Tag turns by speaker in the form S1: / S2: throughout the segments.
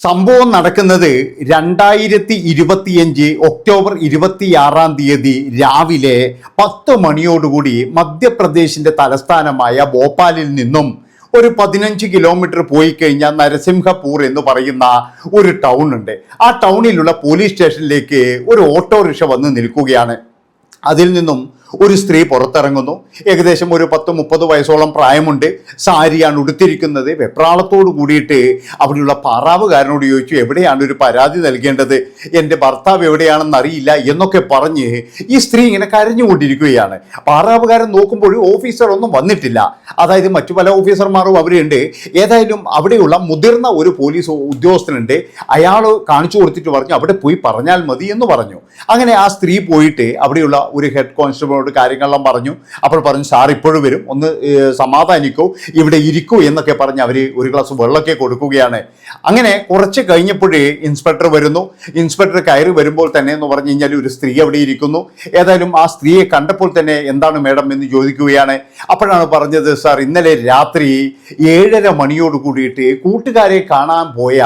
S1: സംഭവം നടക്കുന്നത് രണ്ടായിരത്തി ഇരുപത്തിയഞ്ച് ഒക്ടോബർ ഇരുപത്തിയാറാം തീയതി രാവിലെ പത്ത് മണിയോടുകൂടി മധ്യപ്രദേശിന്റെ തലസ്ഥാനമായ ഭോപ്പാലിൽ നിന്നും ഒരു പതിനഞ്ച് കിലോമീറ്റർ പോയി കഴിഞ്ഞാൽ നരസിംഹപൂർ എന്ന് പറയുന്ന ഒരു ടൗൺ ഉണ്ട്. ആ ടൗണിലുള്ള പോലീസ് സ്റ്റേഷനിലേക്ക് ഒരു ഓട്ടോറിക്ഷ വന്ന് നിൽക്കുകയാണ്. അതിൽ നിന്നും ഒരു സ്ത്രീ പുറത്തിറങ്ങുന്നു. ഏകദേശം ഒരു പത്ത് മുപ്പത് വയസ്സോളം പ്രായമുണ്ട്. സാരിയാണ് ഉടുത്തിരിക്കുന്നത്. വെപ്രാളത്തോട് കൂടിയിട്ട് അവിടെയുള്ള പാറാവുകാരനോട് ചോദിച്ചു എവിടെയാണ് ഒരു പരാതി നൽകേണ്ടത്? എന്റെ ഭർത്താവ് എവിടെയാണെന്ന് അറിയില്ല എന്നൊക്കെ പറഞ്ഞ് ഈ സ്ത്രീ ഇങ്ങനെ കരഞ്ഞുകൊണ്ടിരിക്കുകയാണ്. പാറാവുകാരൻ നോക്കുമ്പോൾ ഓഫീസർ ഒന്നും വന്നിട്ടില്ല. അതായത് മറ്റു പല ഓഫീസർമാരും അവരുണ്ട് ഏതായാലും അവിടെയുള്ള മുതിർന്ന ഒരു പോലീസ് ഉദ്യോഗസ്ഥനുണ്ട്. അയാൾ കാണിച്ചു കൊടുത്തിട്ട് പറഞ്ഞു അവിടെ പോയി പറഞ്ഞാൽ മതി എന്ന് പറഞ്ഞു. അങ്ങനെ ആ സ്ത്രീ പോയിട്ട് അവിടെയുള്ള ഒരു ഹെഡ് കോൺസ്റ്റബിളോട് കാര്യങ്ങളെല്ലാം പറഞ്ഞു. അപ്പോൾ പറഞ്ഞു സാർ ഇപ്പോഴും വരും. ഒന്ന് സമാധാനിക്കൂ. ഇവിടെ ഇരിക്കൂ എന്നൊക്കെ പറഞ്ഞ് അവർ ഒരു ഗ്ലാസ് വെള്ളമൊക്കെ കൊടുക്കുകയാണ്. അങ്ങനെ കുറച്ച് കഴിഞ്ഞപ്പോഴേ ഇൻസ്പെക്ടർ വരുന്നു. ഇൻസ്പെക്ടർ കയറി വരുമ്പോൾ തന്നെ എന്ന് പറഞ്ഞു കഴിഞ്ഞാൽ ഒരു സ്ത്രീ അവിടെ ഇരിക്കുന്നു. ഏതായാലും ആ സ്ത്രീയെ കണ്ടപ്പോൾ തന്നെ എന്താണ് മേഡം എന്ന് ചോദിക്കുകയാണ്. അപ്പോഴാണ് പറഞ്ഞത് സാർ ഇന്നലെ രാത്രി ഏഴര മണിയോട് കൂടിയിട്ട് കൂട്ടുകാരെ കാണാൻ പോയ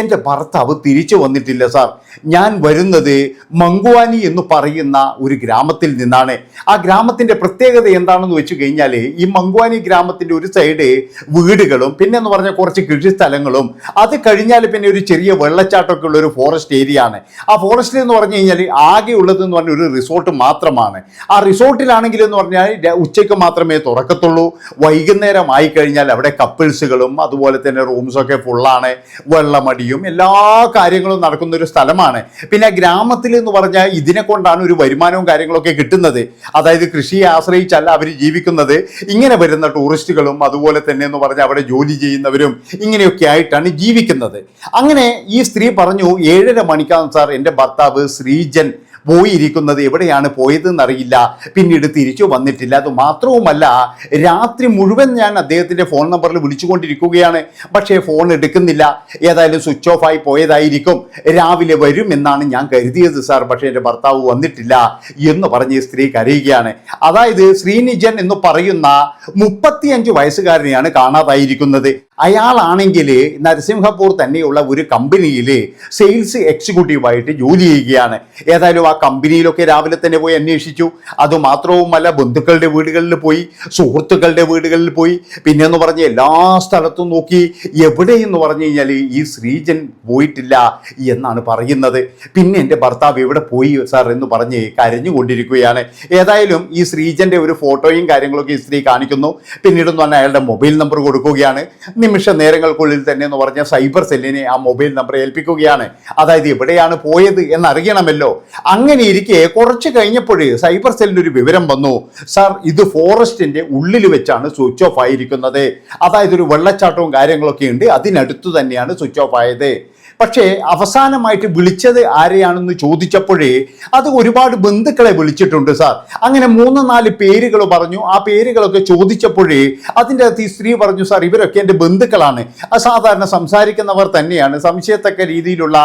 S1: എന്റെ ഭർത്താവ് തിരിച്ചു വന്നിട്ടില്ല സാർ. ഞാൻ വരുന്നത് മങ്കുവാനി എന്ന് പറയുന്ന ഒരു ഗ്രാമത്തിൽ നിന്നാണ്. ആ ഗ്രാമത്തിന്റെ പ്രത്യേകത എന്താണെന്ന് വെച്ച് കഴിഞ്ഞാൽ ഈ മങ്കുവാനി ഗ്രാമത്തിന്റെ ഒരു സൈഡ് വീടുകളും പിന്നെ എന്ന് പറഞ്ഞാൽ കുറച്ച് കൃഷിസ്ഥലങ്ങളും അത് കഴിഞ്ഞാൽ പിന്നെ ഒരു ചെറിയ വെള്ളച്ചാട്ടമൊക്കെ ഉള്ള ഒരു ഫോറസ്റ്റ് ഏരിയ ആണ്. ആ ഫോറസ്റ്റിൽ എന്ന് പറഞ്ഞു കഴിഞ്ഞാൽ ആകെ ഉള്ളത് എന്ന് പറഞ്ഞ ഒരു റിസോർട്ട് മാത്രമാണ്. ആ റിസോർട്ടിലാണെങ്കിൽ എന്ന് പറഞ്ഞാൽ ഉച്ചയ്ക്ക് മാത്രമേ തുറക്കത്തുള്ളൂ. വൈകുന്നേരം ആയി കഴിഞ്ഞാൽ അവിടെ കപ്പിൾസുകളും അതുപോലെ തന്നെ റൂംസൊക്കെ ഫുള്ളാണ് വെള്ളമടിയും എല്ലാ കാര്യങ്ങളും നടക്കുന്ന ഒരു സ്ഥലമാണ്. പിന്നെ ഗ്രാമത്തിൽ എന്ന് പറഞ്ഞാൽ ഇതിനെ കൊണ്ടാണ് ഒരു വരുമാനവും കാര്യങ്ങളൊക്കെ കിട്ടുന്നത്. അതായത് കൃഷിയെ ആശ്രയിച്ചല്ല അവർ ജീവിക്കുന്നത്. ഇങ്ങനെ വരുന്ന ടൂറിസ്റ്റുകളും അതുപോലെ തന്നെ എന്ന് പറഞ്ഞാൽ അവിടെ ജോലി ചെയ്യുന്നവരും ഇങ്ങനെയൊക്കെ ആയിട്ടാണ് ജീവിക്കുന്നത്. അങ്ങനെ ഈ സ്ത്രീ പറഞ്ഞു ഏഴര മണിക്കാണ് സാർ എന്റെ ഭർത്താവ് ശ്രീജൻ പോയിരിക്കുന്നത് എവിടെയാണ് പോയതെന്ന് അറിയില്ല പിന്നീട് തിരിച്ചു വന്നിട്ടില്ല. അത് മാത്രവുമല്ല രാത്രി മുഴുവൻ ഞാൻ അദ്ദേഹത്തിന്റെ ഫോൺ നമ്പറിൽ വിളിച്ചുകൊണ്ടിരിക്കുകയാണ്. പക്ഷേ ഫോൺ എടുക്കുന്നില്ല. ഏതായാലും സ്വിച്ച് ഓഫ് ആയി പോയതായിരിക്കും. രാവിലെ വരും എന്നാണ് ഞാൻ കരുതിയത് സാർ. പക്ഷേ എന്റെ ഭർത്താവ് വന്നിട്ടില്ല എന്ന് പറഞ്ഞ് സ്ത്രീ കരയുകയാണ്. അതായത് ശ്രീനിജൻ എന്ന് പറയുന്ന മുപ്പത്തിയഞ്ച് വയസ്സുകാരനെയാണ് കാണാതായിരിക്കുന്നത്. അയാളാണെങ്കിൽ നരസിംഹപൂർ തന്നെയുള്ള ഒരു കമ്പനിയിൽ സെയിൽസ് എക്സിക്യൂട്ടീവായിട്ട് ജോലി ചെയ്യുകയാണ്. ഏതായാലും കമ്പനിയിലൊക്കെ രാവിലെ തന്നെ പോയി അന്വേഷിച്ചു. അതുമാത്രവുമല്ല ബന്ധുക്കളുടെ വീടുകളിൽ പോയി സുഹൃത്തുക്കളുടെ വീടുകളിൽ പോയി. പിന്നെ എന്ന് പറഞ്ഞ് എല്ലാ സ്ഥലത്തും നോക്കി എവിടെയെന്ന് പറഞ്ഞു കഴിഞ്ഞാൽ ഈ ശ്രീജൻ പോയിട്ടില്ല എന്നാണ് പറയുന്നത്. പിന്നെ എന്റെ ഭർത്താവ് എവിടെ പോയി സാർ എന്ന് പറഞ്ഞ് കരഞ്ഞുകൊണ്ടിരിക്കുകയാണ്. ഏതായാലും ഈ ശ്രീജന്റെ ഒരു ഫോട്ടോയും കാര്യങ്ങളൊക്കെ ഈ സ്ത്രീ കാണിക്കുന്നു. പിന്നീട് എന്ന് പറഞ്ഞാൽ അയാളുടെ മൊബൈൽ നമ്പർ കൊടുക്കുകയാണ്. നിമിഷ നേരങ്ങൾക്കുള്ളിൽ തന്നെ എന്ന് പറഞ്ഞാൽ സൈബർ സെല്ലിനെ ആ മൊബൈൽ നമ്പർ ഏൽപ്പിക്കുകയാണ്. അതായത് എവിടെയാണ് പോയത് എന്നറിയണമല്ലോ. അങ്ങനെ ഇരിക്കെ കുറച്ച് കഴിഞ്ഞപ്പോഴേ സൈബർ സെല്ലിന് ഒരു വിവരം വന്നു. സാർ ഇത് ഫോറസ്റ്റിന്റെ ഉള്ളിൽ വെച്ചാണ് സ്വിച്ച് ഓഫ് ആയിരിക്കുന്നത്. അതായത് ഒരു വെള്ളച്ചാട്ടവും കാര്യങ്ങളൊക്കെ ഉണ്ട്. അതിനടുത്ത് തന്നെയാണ് സ്വിച്ച് ഓഫ് ആയത്. പക്ഷേ അവസാനമായിട്ട് വിളിച്ചത് ആരെയാണെന്ന് ചോദിച്ചപ്പോഴേ അത് ഒരുപാട് ബന്ധുക്കളെ വിളിച്ചിട്ടുണ്ട് സാർ. അങ്ങനെ മൂന്ന് നാല് പേരുകൾ പറഞ്ഞു. ആ പേരുകളൊക്കെ ചോദിച്ചപ്പോഴേ അതിന്റെ അകത്ത് ഈ സ്ത്രീ പറഞ്ഞു സാർ ഇവരൊക്കെ എന്റെ ബന്ധുക്കളാണ്. അസാധാരണ സാധാരണ സംസാരിക്കുന്നവർ തന്നെയാണ്. സംശയത്തക്ക രീതിയിലുള്ള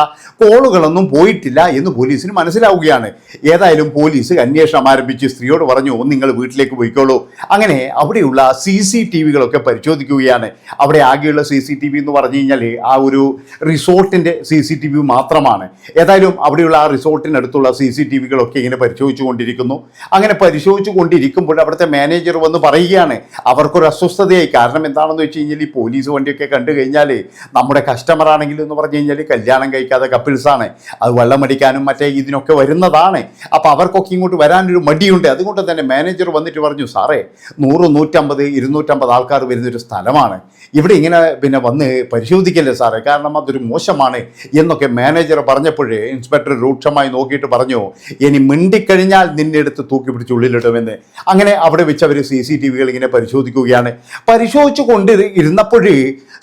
S1: കോളുകളൊന്നും പോയിട്ടില്ല എന്ന് പോലീസിന് മനസ്സിലാവുകയാണ്. ഏതായാലും പോലീസ് അന്വേഷണം ആരംഭിച്ച് സ്ത്രീയോട് പറഞ്ഞു നിങ്ങൾ വീട്ടിലേക്ക് പോയിക്കോളൂ. അങ്ങനെ അവിടെയുള്ള സി സി ടി വികളൊക്കെ പരിശോധിക്കുകയാണ്. അവിടെ ആകെയുള്ള സി സി ടി വി എന്ന് പറഞ്ഞു കഴിഞ്ഞാൽ ആ ഒരു റിസോർട്ടിന്റെ സി സി ടി വി മാത്രമാണ്. ഏതായാലും അവിടെയുള്ള ആ റിസോർട്ടിനടുത്തുള്ള സി സി ടി വികളൊക്കെ ഇങ്ങനെ പരിശോധിച്ചു കൊണ്ടിരിക്കുന്നു അങ്ങനെ പരിശോധിച്ചു കൊണ്ടിരിക്കുമ്പോൾ അവിടുത്തെ മാനേജർ വന്ന് പറയുകയാണ് അവർക്കൊരു അസ്വസ്ഥതയായി. കാരണം എന്താണെന്ന് വെച്ച് കഴിഞ്ഞാൽ ഈ പോലീസ് വണ്ടിയൊക്കെ കണ്ടു കഴിഞ്ഞാൽ നമ്മുടെ കസ്റ്റമർ ആണെങ്കിൽ എന്ന് പറഞ്ഞു കഴിഞ്ഞാൽ കല്യാണം കഴിക്കാതെ കപ്പിൾസാണ് അത് വെള്ളം അടിക്കാനും മറ്റേ ഇതിനൊക്കെ വരുന്നതാണ്. അപ്പോൾ അവർക്കൊക്കെ ഇങ്ങോട്ട് വരാനൊരു മടിയുണ്ട്. അതുകൊണ്ട് തന്നെ മാനേജർ വന്നിട്ട് പറഞ്ഞു സാറേ നൂറ് നൂറ്റമ്പത് ഇരുന്നൂറ്റമ്പത് ആൾക്കാർ വരുന്നൊരു സ്ഥലമാണ്. ഇവിടെ ഇങ്ങനെ പിന്നെ വന്ന് പരിശോധിക്കല്ലേ സാറേ? കാരണം അതൊരു മോശമാണ് എന്നൊക്കെ മാനേജർ പറഞ്ഞപ്പോഴേ ഇൻസ്പെക്ടർ രൂക്ഷമായി നോക്കിയിട്ട് പറഞ്ഞു ഇനി മിണ്ടിക്കഴിഞ്ഞാൽ നിന്നെ എടുത്ത് തൂക്കി പിടിച്ച് ഉള്ളിലിടുമെന്ന്. അങ്ങനെ അവിടെ വെച്ച് അവർ സി സി ടി വികൾ ഇങ്ങനെ പരിശോധിക്കുകയാണ്. പരിശോധിച്ചു കൊണ്ട് ഇരുന്നപ്പോഴേ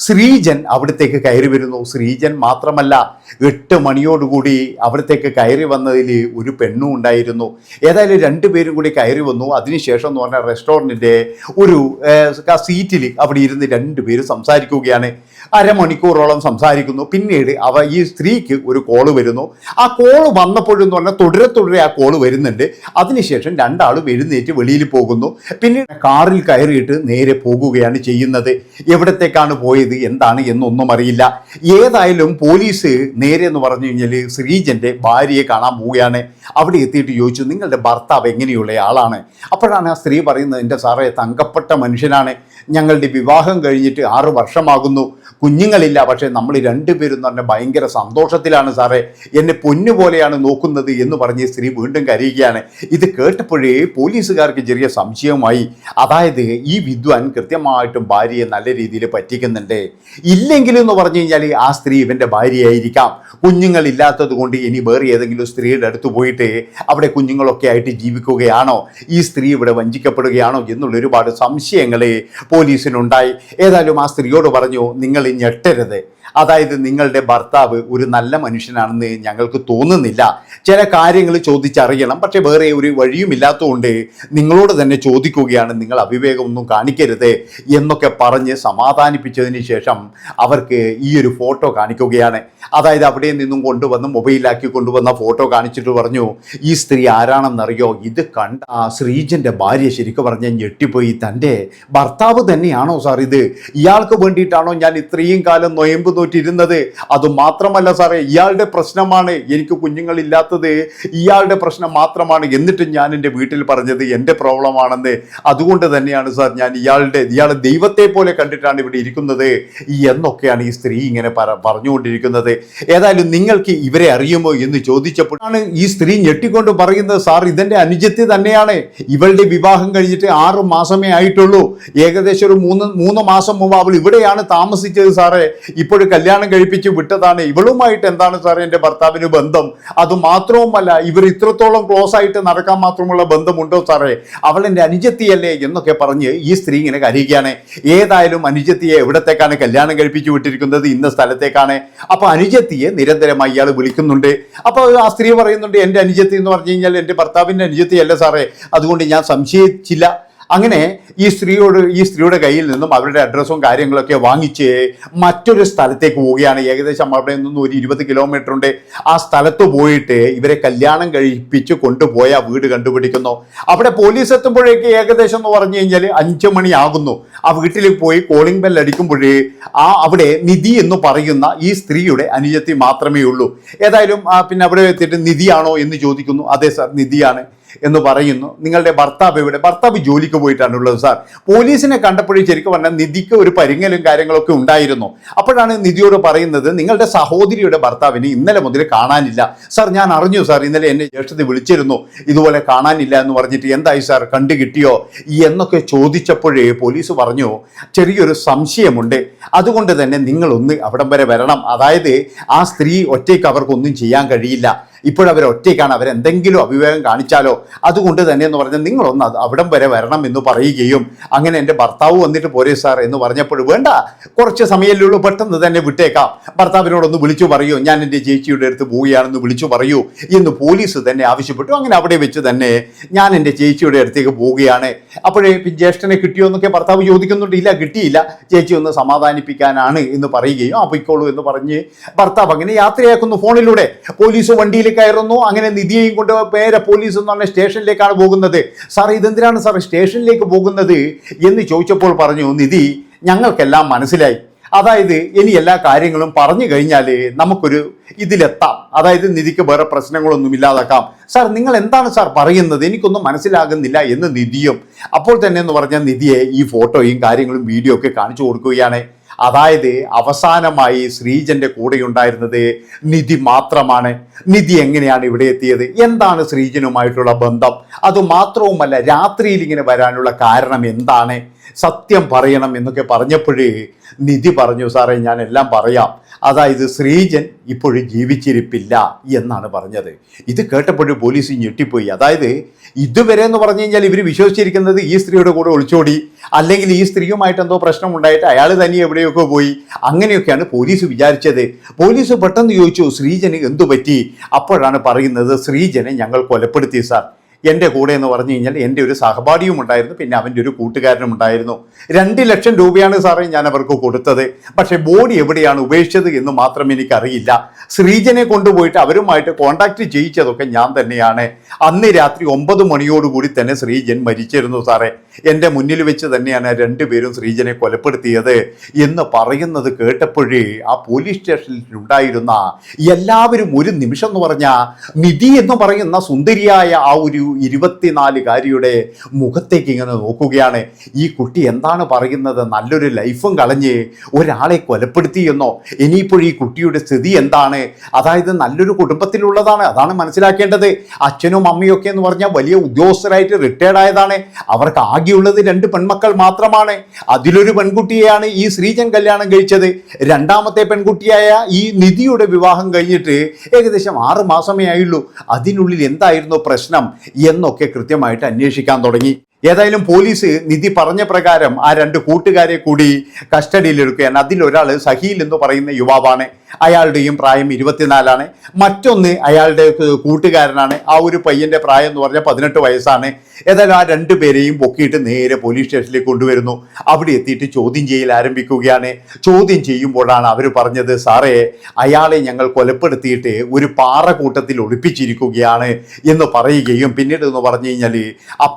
S1: ശ്രീജൻ അവിടത്തേക്ക് കയറി വരുന്നു. ശ്രീജൻ മാത്രമല്ല എട്ട് മണിയോടുകൂടി അവിടത്തേക്ക് കയറി വന്നതിൽ ഒരു പെണ്ണും ഉണ്ടായിരുന്നു. ഏതായാലും രണ്ടുപേരും കൂടി കയറി വന്നു. അതിനുശേഷം എന്ന് പറഞ്ഞാൽ റെസ്റ്റോറന്റിന്റെ ഒരു സീറ്റിൽ അവിടെ ഇരുന്ന് രണ്ടുപേരും സംസാരിക്കുകയാണ്. അരമണിക്കൂറോളം സംസാരിക്കുന്നു. പിന്നീട് അവ ഈ സ്ത്രീക്ക് ഒരു കോൾ വരുന്നു. ആ കോൾ വന്നപ്പോഴെന്ന് പറഞ്ഞാൽ തുടരെ തുടരെ ആ കോൾ വരുന്നുണ്ട്. അതിനുശേഷം രണ്ടാളും എഴുന്നേറ്റ് വെളിയിൽ പോകുന്നു. പിന്നീട് കാറിൽ കയറിയിട്ട് നേരെ പോകുകയാണ് ചെയ്യുന്നത്. എവിടത്തേക്കാണ് പോയത് എന്താണ് എന്നൊന്നും അറിയില്ല. ഏതായാലും പോലീസ് നേരെ എന്ന് പറഞ്ഞു കഴിഞ്ഞാൽ ശ്രീജന്റെ ഭാര്യയെ കാണാൻ പോവുകയാണ്. അവിടെ എത്തിയിട്ട് ചോദിച്ചു നിങ്ങളുടെ ഭർത്താവ് എങ്ങനെയുള്ള ആളാണ്? അപ്പോഴാണ് ആ സ്ത്രീ പറയുന്നത് എന്റെ സാറേ തങ്കപ്പെട്ട മനുഷ്യനാണ്. ഞങ്ങളുടെ വിവാഹം കഴിഞ്ഞിട്ട് ആറ് വർഷമാകുന്നു. കുഞ്ഞുങ്ങളില്ല. പക്ഷേ നമ്മൾ രണ്ടുപേരും എന്ന് പറഞ്ഞാൽ ഭയങ്കര സന്തോഷത്തിലാണ് സാറേ. എന്നെ പൊന്നു പോലെയാണ് നോക്കുന്നത് എന്ന് പറഞ്ഞ് സ്ത്രീ വീണ്ടും കരയുകയാണ്. ഇത് കേട്ടപ്പോഴേ പോലീസുകാർക്ക് ചെറിയ സംശയമായി അതായത് ഈ വിദ്വാൻ കൃത്യമായിട്ടും ഭാര്യയെ നല്ല രീതിയിൽ പറ്റിക്കുന്നുണ്ട്. ഇല്ലെങ്കിലും എന്ന് പറഞ്ഞു കഴിഞ്ഞാൽ ആ സ്ത്രീ ഇവന്റെ ഭാര്യയായിരിക്കാം. കുഞ്ഞുങ്ങളില്ലാത്തത് കൊണ്ട് ഇനി വേറെ ഏതെങ്കിലും സ്ത്രീയുടെ അടുത്ത് പോയിട്ട് അവിടെ കുഞ്ഞുങ്ങളൊക്കെ ആയിട്ട് ജീവിക്കുകയാണോ? ഈ സ്ത്രീ ഇവിടെ വഞ്ചിക്കപ്പെടുകയാണോ? എന്നുള്ള ഒരുപാട് സംശയങ്ങൾ പോലീസിനുണ്ടായി. ഏതായാലും ആ സ്ത്രീയോട് പറഞ്ഞു നിങ്ങൾ ഞെട്ടരുത്. അതായത് നിങ്ങളുടെ ഭർത്താവ് ഒരു നല്ല മനുഷ്യനാണെന്ന് ഞങ്ങൾക്ക് തോന്നുന്നില്ല. ചില കാര്യങ്ങൾ ചോദിച്ചറിയണം. പക്ഷെ വേറെ ഒരു വഴിയുമില്ലാത്തതുകൊണ്ട് നിങ്ങളോട് തന്നെ ചോദിക്കുകയാണ് നിങ്ങൾ അവിവേകമൊന്നും കാണിക്കരുത് എന്നൊക്കെ പറഞ്ഞ് സമാധാനിപ്പിച്ചതിന് ശേഷം അവർക്ക് ഈ ഒരു ഫോട്ടോ കാണിക്കുകയാണ്. അതായത് അവിടെ നിന്നും കൊണ്ടുവന്ന് മൊബൈലാക്കി കൊണ്ടുവന്ന ഫോട്ടോ കാണിച്ചിട്ട് പറഞ്ഞു ഈ സ്ത്രീ ആരാണെന്നറിയോ? ഇത് കണ്ട ആ ശ്രീജന്റെ ഭാര്യ ശരിക്കും പറഞ്ഞ ഞെട്ടിപ്പോയി. തന്റെ ഭർത്താവ് തന്നെയാണോ സാർ ഇത്? ഇയാൾക്ക് വേണ്ടിയിട്ടാണോ ഞാൻ ഇത്രയും കാലം നൊയമ്പ് നോറ്റിരുന്നത് അത് മാത്രമല്ല സാറേ ഇയാളുടെ പ്രശ്നമാണ് എനിക്ക് കുഞ്ഞുങ്ങളില്ലാത്തത്. ഇയാളുടെ പ്രശ്നം മാത്രമാണ് എന്നിട്ട് ഞാൻ എന്റെ വീട്ടിൽ പറഞ്ഞത് എന്റെ പ്രോബ്ലമാണെന്ന്. അതുകൊണ്ട് തന്നെയാണ് സാർ ഞാൻ ഇയാളുടെ ഇയാളെ ദൈവത്തെ പോലെ കണ്ടിട്ടാണ് ഇവിടെ ഇരിക്കുന്നത്. എന്നൊക്കെയാണ് ഈ സ്ത്രീ ഇങ്ങനെ പറ പറഞ്ഞുകൊണ്ടിരിക്കുന്നത്. ഏതായാലും നിങ്ങൾക്ക് ഇവരെ അറിയുമോ എന്ന് ചോദിച്ചപ്പോഴാണ് ഈ സ്ത്രീ ഞെട്ടിക്കൊണ്ട് പറയുന്നത് സാർ ഇതെന്റെ അനുജത്തി തന്നെയാണ്. ഇവളുടെ വിവാഹം കഴിഞ്ഞിട്ട് ആറ് മാസമേ ആയിട്ടുള്ളൂ. ഏകദേശം ഒരു മൂന്ന് മൂന്ന് മാസം മുമ്പ് അവൾ ഇവിടെയാണ് താമസിച്ചത് സാറേ. ഇപ്പോഴും കല്യാണം കഴിപ്പിച്ച് വിട്ടതാണ്. ഇവളുമായിട്ട് എന്താണ് സാർ എന്റെ ഭർത്താവിന് ബന്ധം? അത് മാത്രവുമല്ല ഇവർ ഇത്രത്തോളം ക്ലോസ് ആയിട്ട് നടക്കാൻ മാത്രമുള്ള ബന്ധമുണ്ടോ സാറേ? അവൾ എന്റെ അനുജത്തിയല്ലേ എന്നൊക്കെ പറഞ്ഞ് ഈ സ്ത്രീ ഇങ്ങനെ കരയുകയാണ്. ഏതായാലും അനുജത്തിയെ എവിടത്തേക്കാണ് കല്യാണം കഴിപ്പിച്ച് വിട്ടിരിക്കുന്നത്? ഇന്ന സ്ഥലത്തേക്കാണ്. അപ്പൊ അനുജത്തിയെ നിരന്തരമായി ഇയാൾ വിളിക്കുന്നുണ്ട്. അപ്പൊ ആ സ്ത്രീ പറയുന്നുണ്ട് എന്റെ അനുജത്തി എന്ന് പറഞ്ഞു കഴിഞ്ഞാൽ എന്റെ ഭർത്താവിന്റെ അനുജത്തിയല്ല സാറേ. അതുകൊണ്ട് ഞാൻ സംശയിച്ചില്ല. അങ്ങനെ ഈ സ്ത്രീയോട് ഈ സ്ത്രീയുടെ കയ്യിൽ നിന്നും അവരുടെ അഡ്രസ്സും കാര്യങ്ങളൊക്കെ വാങ്ങിച്ച് മറ്റൊരു സ്ഥലത്തേക്ക് പോവുകയാണ്. ഏകദേശം അവിടെ നിന്നും ഒരു ഇരുപത് കിലോമീറ്റർ ഉണ്ട്. ആ സ്ഥലത്ത് പോയിട്ട് ഇവരെ കല്യാണം കഴിപ്പിച്ച് കൊണ്ടുപോയ വീട് കണ്ടുപിടിക്കുന്നു. അവിടെ പോലീസ് എത്തുമ്പോഴേക്ക് ഏകദേശം എന്ന് പറഞ്ഞു കഴിഞ്ഞാൽ അഞ്ച് മണിയാകുന്നു ആ വീട്ടിൽ പോയി കോളിംഗ് ബെൽ അടിക്കുമ്പോഴേ ആ അവിടെ നിധി എന്ന് പറയുന്ന ഈ സ്ത്രീയുടെ അനുജത്തി മാത്രമേ ഉള്ളൂ. ഏതായാലും പിന്നെ അവിടെ എത്തിയിട്ട് നിധിയാണോ എന്ന് ചോദിക്കുന്നു. അതെ സാർ നിധിയാണ്. എന്ന് പറയുന്നു. നിങ്ങളുടെ ഭർത്താവ് ഇവിടെ ഭർത്താവ് ജോലിക്ക് പോയിട്ടാണുള്ളത് സാർ പോലീസിനെ കണ്ടപ്പോഴേ ശരിക്കും പറഞ്ഞാൽ നിധിക്ക് ഒരു പരിങ്ങലും കാര്യങ്ങളൊക്കെ ഉണ്ടായിരുന്നു. അപ്പോഴാണ് നിധിയോട് പറയുന്നത് നിങ്ങളുടെ സഹോദരിയുടെ ഭർത്താവിനെ ഇന്നലെ മുതൽ കാണാനില്ല. സാർ ഞാൻ അറിഞ്ഞു സാർ ഇന്നലെ എന്നെ ജ്യേഷ്ഠത വിളിച്ചിരുന്നു. ഇതുപോലെ കാണാനില്ല എന്ന് പറഞ്ഞിട്ട് എന്തായി സാർ കണ്ടു കിട്ടിയോ? എന്നൊക്കെ ചോദിച്ചപ്പോഴേ പോലീസ് പറഞ്ഞു ചെറിയൊരു സംശയമുണ്ട്. അതുകൊണ്ട് തന്നെ നിങ്ങളൊന്ന് അവിടം വരെ വരണം. അതായത് ആ സ്ത്രീ ഒറ്റയ്ക്ക് അവർക്കൊന്നും ചെയ്യാൻ കഴിയില്ല. ഇപ്പോഴവർ ഒറ്റയ്ക്കാണ് അവരെന്തെങ്കിലും അവിവേകം കാണിച്ചാലോ? അതുകൊണ്ട് തന്നെ എന്ന് പറഞ്ഞാൽ നിങ്ങളൊന്ന് അവിടം വരെ വരണം എന്ന് പറയുകയും അങ്ങനെ എന്റെ ഭർത്താവ് വന്നിട്ട് പോരേ സാർ എന്ന് പറഞ്ഞപ്പോൾ വേണ്ട കുറച്ച് സമയമല്ലേ ഉള്ളൂ പെട്ടെന്ന് തന്നെ വിട്ടേക്കാം. ഭർത്താവിനോടൊന്ന് വിളിച്ചു പറയൂ ഞാൻ എന്റെ ചേച്ചിയുടെ അടുത്ത് പോവുകയാണെന്ന് വിളിച്ചു പറയൂ എന്ന് പോലീസ് തന്നെ ആവശ്യപ്പെട്ടു. അങ്ങനെ അവിടെ വെച്ച് തന്നെ ഞാൻ എന്റെ ചേച്ചിയുടെ അടുത്തേക്ക് പോവുകയാണ്. അപ്പോഴേ ജ്യേഷ്ഠനെ കിട്ടിയോ എന്നൊക്കെ ഭർത്താവ് ചോദിക്കുന്നുണ്ട്. ഇല്ല കിട്ടിയില്ല. ചേച്ചി ഒന്ന് സമാധാനിപ്പിക്കാനാണ് എന്ന് പറയുകയും ആ പൊയ്ക്കോളൂ എന്ന് പറഞ്ഞ് ഭർത്താവ് അങ്ങനെ യാത്രയാക്കുന്നു ഫോണിലൂടെ. പോലീസ് വണ്ടിയിൽ കയറുന്നു. അങ്ങനെ നിധിയെയും കൊണ്ട് പേരെ പോലീസ് എന്ന് പറഞ്ഞ സ്റ്റേഷനിലേക്കാണ് പോകുന്നത്. സാർ ഇതെന്തിനാണ് സാർ സ്റ്റേഷനിലേക്ക് പോകുന്നത് എന്ന് ചോദിച്ചപ്പോൾ പറഞ്ഞു നിധി ഞങ്ങൾക്കെല്ലാം മനസ്സിലായി. അതായത് ഇനി എല്ലാ കാര്യങ്ങളും പറഞ്ഞു കഴിഞ്ഞാൽ നമുക്കൊരു ഇതിലെത്താം. അതായത് നിധിക്ക് വേറെ പ്രശ്നങ്ങളൊന്നും ഇല്ലാതാക്കാം. സാർ നിങ്ങൾ എന്താണ് സാർ പറയുന്നത്? എനിക്കൊന്നും മനസ്സിലാകുന്നില്ല എന്ന് നിധിയും. അപ്പോൾ തന്നെ എന്ന് പറഞ്ഞാൽ നിധിയെ ഈ ഫോട്ടോയും കാര്യങ്ങളും വീഡിയോ ഒക്കെ കാണിച്ചു കൊടുക്കുകയാണ്. അതായത് അവസാനമായി ശ്രീജന്റെ കൂടെ ഉണ്ടായിരുന്നത് നിധി മാത്രമാണ്. നിധി എങ്ങനെയാണ് ഇവിടെ എത്തിയത്? എന്താണ് ശ്രീജനുമായിട്ടുള്ള ബന്ധം? അത് മാത്രവുമല്ല രാത്രിയിൽ ഇങ്ങനെ വരാനുള്ള കാരണം എന്താണ്? സത്യം പറയണം എന്നൊക്കെ പറഞ്ഞപ്പോഴേ നിധി പറഞ്ഞു സാറേ ഞാൻ എല്ലാം പറയാം. അതായത് ശ്രീജൻ ഇപ്പോഴും ജീവിച്ചിരിപ്പില്ല എന്നാണ് പറഞ്ഞത്. ഇത് കേട്ടപ്പോഴും പോലീസ് ഞെട്ടിപ്പോയി. അതായത് ഇതുവരെ എന്ന് പറഞ്ഞു കഴിഞ്ഞാൽ ഇവർ വിശ്വസിച്ചിരിക്കുന്നത് ഈ സ്ത്രീയുടെ കൂടെ ഒളിച്ചോടി അല്ലെങ്കിൽ ഈ സ്ത്രീയുമായിട്ട് എന്തോ പ്രശ്നം ഉണ്ടായിട്ട് അയാൾ തന്നെ എവിടെയൊക്കെ പോയി അങ്ങനെയൊക്കെയാണ് പോലീസ് വിചാരിച്ചത്. പോലീസ് പെട്ടെന്ന് ചോദിച്ചു ശ്രീജന് എന്തു പറ്റി? അപ്പോഴാണ് പറയുന്നത് ശ്രീജനെ ഞങ്ങൾ കൊലപ്പെടുത്തി സാർ. എന്റെ കൂടെ എന്ന് പറഞ്ഞു കഴിഞ്ഞാൽ എന്റെ ഒരു സഹപാഠിയും ഉണ്ടായിരുന്നു. പിന്നെ അവന്റെ ഒരു കൂട്ടുകാരനും ഉണ്ടായിരുന്നു. രണ്ട് ലക്ഷം രൂപയാണ് സാറേ ഞാൻ അവർക്ക് കൊടുത്തത്. പക്ഷേ ബോഡി എവിടെയാണ് ഉപേക്ഷിച്ചത് എന്ന് മാത്രം എനിക്കറിയില്ല. ശ്രീജനെ കൊണ്ടുപോയിട്ട് അവരുമായിട്ട് കോണ്ടാക്ട് ചെയ്യിച്ചതൊക്കെ ഞാൻ തന്നെയാണ്. അന്ന് രാത്രി ഒമ്പത് മണിയോടുകൂടി തന്നെ ശ്രീജൻ മരിച്ചിരുന്നു സാറേ. എന്റെ മുന്നിൽ വെച്ച് തന്നെയാണ് രണ്ടുപേരും ശ്രീജനെ കൊലപ്പെടുത്തിയത് എന്ന് പറയുന്നത് കേട്ടപ്പോഴേ ആ പോലീസ് സ്റ്റേഷനിൽ ഉണ്ടായിരുന്ന എല്ലാവരും ഒരു നിമിഷം എന്ന് പറഞ്ഞാൽ നിധി എന്ന് പറയുന്ന സുന്ദരിയായ ആ ഒരു ഇരുപത്തിനാലുകാരിയുടെ മുഖത്തേക്ക് ഇങ്ങനെ നോക്കുകയാണ്. ഈ കുട്ടി എന്താണ് പറയുന്നത്? നല്ലൊരു ലൈഫും കളഞ്ഞ് ഒരാളെ കൊലപ്പെടുത്തി എന്നോ ഇനിയിപ്പോൾ ഈ കുട്ടിയുടെ സ്ഥിതി എന്താണ്? അതായത് നല്ലൊരു കുടുംബത്തിലുള്ളതാണ്. അതാണ് മനസ്സിലാക്കേണ്ടത്. അച്ഛനും അമ്മയും ഒക്കെ എന്ന് പറഞ്ഞാൽ വലിയ ഉദ്യോഗസ്ഥരായിട്ട് റിട്ടയർഡ് ആയതാണ്. അവർക്ക് ആകെയുള്ളത് രണ്ട് പെൺമക്കൾ മാത്രമാണ്. അതിലൊരു പെൺകുട്ടിയെയാണ് ഈ ശ്രീജൻ കല്യാണം കഴിച്ചത്. രണ്ടാമത്തെ പെൺകുട്ടിയായ ഈ നിധിയുടെ വിവാഹം കഴിഞ്ഞിട്ട് ഏകദേശം ആറ് മാസമേ ആയുള്ളൂ. അതിനുള്ളിൽ എന്തായിരുന്നു പ്രശ്നം? എന്നൊക്കെ കൃത്യമായിട്ട് അന്വേഷിക്കാൻ തുടങ്ങി. ഏതായാലും പോലീസ് നിധി പറഞ്ഞ പ്രകാരം ആ രണ്ട് കൂട്ടുകാരെ കൂടി കസ്റ്റഡിയിൽ കസ്റ്റഡിയിലെടുക്കുകയാണ് അതിലൊരാൾ സഹീൽ എന്ന് പറയുന്ന യുവാവാണ്. അയാളുടെയും പ്രായം ഇരുപത്തിനാലാണ്. മറ്റൊന്ന് അയാളുടെ കൂട്ടുകാരനാണ്. ആ ഒരു പയ്യന്റെ പ്രായം എന്ന് പറഞ്ഞാൽ പതിനെട്ട് വയസ്സാണ്. ഏതായാലും ആ രണ്ടു പേരെയും പൊക്കിയിട്ട് നേരെ പോലീസ് സ്റ്റേഷനിലേക്ക് കൊണ്ടുവരുന്നു. അവിടെ എത്തിയിട്ട് ചോദ്യം ചെയ്യൽ ആരംഭിക്കുകയാണ്. ചോദ്യം ചെയ്യുമ്പോഴാണ് അവർ പറഞ്ഞത് സാറേ അയാളെ ഞങ്ങൾ കൊലപ്പെടുത്തിയിട്ട് ഒരു പാറക്കൂട്ടത്തിൽ ഒളിപ്പിച്ചിരിക്കുകയാണ് എന്ന് പറയുകയും പിന്നീട് എന്ന് പറഞ്ഞു കഴിഞ്ഞാൽ ആ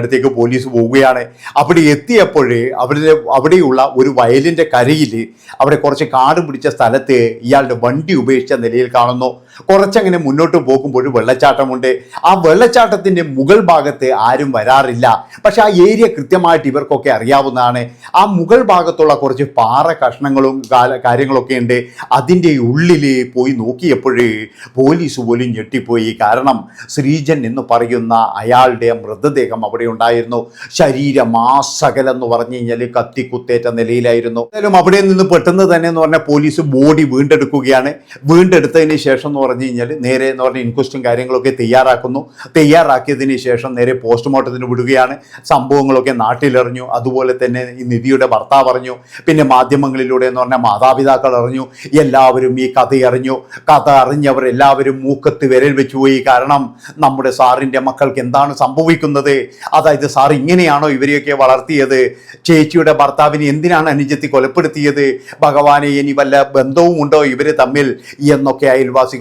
S1: പാറക്കൂട്ടത്തിനടുത്തേക്ക് പോലീസ് പോവുകയാണ്. അവിടെ എത്തിയപ്പോഴേ അവിടെ അവിടെയുള്ള ഒരു വയലിന്റെ കരയിൽ അവിടെ കുറച്ച് കാട് പിടിച്ച സ്ഥലത്ത് ഇയാളുടെ വണ്ടി ഉപേക്ഷിച്ച നിലയിൽ കാണുന്നു. കുറച്ചങ്ങനെ മുന്നോട്ട് പോകുമ്പോൾ വെള്ളച്ചാട്ടമുണ്ട്. ആ വെള്ളച്ചാട്ടത്തിന്റെ മുകൾ ഭാഗത്ത് ആരും വരാറില്ല. പക്ഷെ ആ ഏരിയ കൃത്യമായിട്ട് ഇവർക്കൊക്കെ അറിയാവുന്നതാണ്. ആ മുകൾ ഭാഗത്തുള്ള കുറച്ച് പാറ കഷ്ണങ്ങളും കാര്യങ്ങളൊക്കെ ഉണ്ട്. അതിന്റെ ഉള്ളിൽ പോയി നോക്കിയപ്പോഴേ പോലീസ് പോലും ഞെട്ടിപ്പോയി. കാരണം ശ്രീജൻ എന്ന് പറയുന്ന അയാളുടെ മൃതദേഹം അവിടെ ഉണ്ടായിരുന്നു. ശരീരം ആസകലം എന്ന് പറഞ്ഞു കഴിഞ്ഞാൽ കത്തിക്കുത്തേറ്റ നിലയിലായിരുന്നു. എന്തായാലും അവിടെ നിന്ന് പെട്ടെന്ന് തന്നെ എന്ന് പറഞ്ഞാൽ പോലീസ് ബോഡി വീണ്ടെടുക്കുകയാണ്. വീണ്ടെടുത്തതിന് ശേഷം എന്ന് പറഞ്ഞു കഴിഞ്ഞാൽ നേരെ എന്ന് പറഞ്ഞ ഇൻക്വസ്റ്റും കാര്യങ്ങളൊക്കെ തയ്യാറാക്കുന്നു. തയ്യാറാക്കിയതിന് ശേഷം നേരെ പോസ്റ്റ്മോർട്ടത്തിന് വിടുകയാണ്. സംഭവങ്ങളൊക്കെ നാട്ടിലറിഞ്ഞു. അതുപോലെ തന്നെ ഈ നിധിയുടെ ഭർത്താവ് അറിഞ്ഞു. പിന്നെ മാധ്യമങ്ങളിലൂടെ എന്ന് പറഞ്ഞാൽ മാതാപിതാക്കൾ അറിഞ്ഞു. എല്ലാവരും ഈ കഥ അറിഞ്ഞു. കഥ അറിഞ്ഞവർ എല്ലാവരും മൂക്കത്ത് വിരൽ വെച്ചു പോയി. കാരണം നമ്മുടെ സാറിന്റെ മക്കൾക്ക് എന്താണ് സംഭവിക്കുന്നത്? അതായത് സാർ ഇങ്ങനെയാണോ ഇവരെയൊക്കെ വളർത്തിയത്? ചേച്ചിയുടെ ഭർത്താവിനെ എന്തിനാണ് അനുജത്തി കൊലപ്പെടുത്തിയത്? ഭഗവാനെ ഇനി വല്ല ബന്ധവും ഉണ്ടോ ഇവർ തമ്മിൽ? എന്നൊക്കെ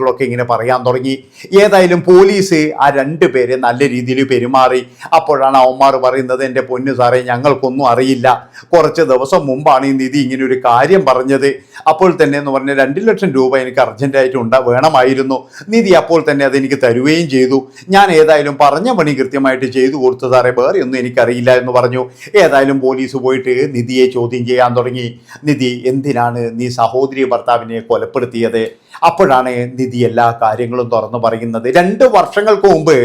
S1: അയൽവാസികളൊക്കെ ഇങ്ങനെ പറയാൻ തുടങ്ങി. ഏതായാലും പോലീസ് ആ രണ്ട് പേരെ നല്ല രീതിയിൽ പെരുമാറി. അപ്പോഴാണ് അവന്മാർ പറയുന്നത് എന്റെ പൊന്നു സാറേ ഞങ്ങൾക്കൊന്നും അറിയില്ല. കുറച്ച് ദിവസം മുമ്പാണ് ഈ നിധി ഇങ്ങനെ ഒരു കാര്യം പറഞ്ഞത്. അപ്പോൾ തന്നെ എന്ന് പറഞ്ഞ രണ്ട് ലക്ഷം രൂപ എനിക്ക് അർജന്റായിട്ട് ഉണ്ടാ വേണമായിരുന്നു. നിധി അപ്പോൾ തന്നെ അതെനിക്ക് തരുകയും ചെയ്തു. ഞാൻ ഏതായാലും പറഞ്ഞ പണി കൃത്യമായിട്ട് ചെയ്തു കൊടുത്തു സാറേ വേറെ ഒന്നും എനിക്കറിയില്ല എന്ന് പറഞ്ഞു. ഏതായാലും പോലീസ് പോയിട്ട് നിധിയെ ചോദ്യം ചെയ്യാൻ തുടങ്ങി. നിധി എന്തിനാണ് നീ സഹോദരി ഭർത്താവിനെ കൊലപ്പെടുത്തിയത്? അപ്പോഴാണ് നിധി എല്ലാ കാര്യങ്ങളും തുറന്നു പറയുന്നത്. രണ്ട് വർഷങ്ങൾക്ക് മുമ്പ്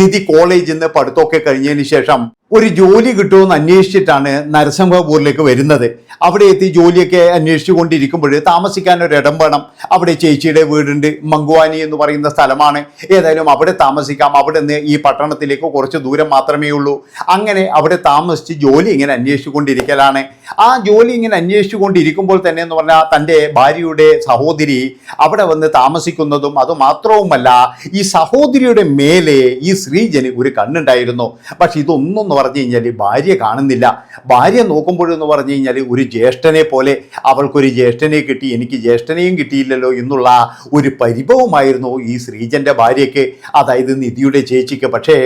S1: നിധി കോളേജിൽ നിന്ന് പഠിത്തമൊക്കെ കഴിഞ്ഞതിന് ശേഷം ഒരു ജോലി കിട്ടുമെന്ന് അന്വേഷിച്ചിട്ടാണ് നരസിംഹപൂരിലേക്ക് വരുന്നത്. അവിടെ എത്തി ജോലിയൊക്കെ അന്വേഷിച്ചു കൊണ്ടിരിക്കുമ്പോൾ താമസിക്കാൻ ഒരു ഇടം വേണം. അവിടെ ചേച്ചിയുടെ വീടുണ്ട് മങ്കുവാനി എന്ന് പറയുന്ന സ്ഥലമാണ്. ഏതായാലും അവിടെ താമസിക്കാം. അവിടെ നിന്ന് ഈ പട്ടണത്തിലേക്ക് കുറച്ച് ദൂരം മാത്രമേ ഉള്ളൂ. അങ്ങനെ അവിടെ താമസിച്ച് ജോലി ഇങ്ങനെ അന്വേഷിച്ചു കൊണ്ടിരിക്കലാണ് ആ ജോലി ഇങ്ങനെ അന്വേഷിച്ചു കൊണ്ടിരിക്കുമ്പോൾ തന്നെ എന്ന് പറഞ്ഞാൽ തന്റെ ഭാര്യയുടെ സഹോദരി അവിടെ വന്ന് താമസിക്കുന്നതും അത് മാത്രവുമല്ല ഈ സഹോദരിയുടെ മേലെ ഈ ശ്രീജന് ഒരു കണ്ണുണ്ടായിരുന്നു. പക്ഷെ ഇതൊന്നും എന്ന് പറഞ്ഞു കഴിഞ്ഞാൽ ഭാര്യ കാണുന്നില്ല. ഭാര്യ നോക്കുമ്പോഴെന്ന് പറഞ്ഞു കഴിഞ്ഞാൽ ഒരു ജ്യേഷ്ഠനെ പോലെ അവൾക്കൊരു ജ്യേഷ്ഠനെ കിട്ടി എനിക്ക് ജ്യേഷ്ഠനെയും കിട്ടിയില്ലല്ലോ എന്നുള്ള ഒരു പരിഭവമായിരുന്നു ഈ ശ്രീജന്റെ ഭാര്യയ്ക്ക് അതായത് നിധിയുടെ ചേച്ചിക്ക്. പക്ഷേ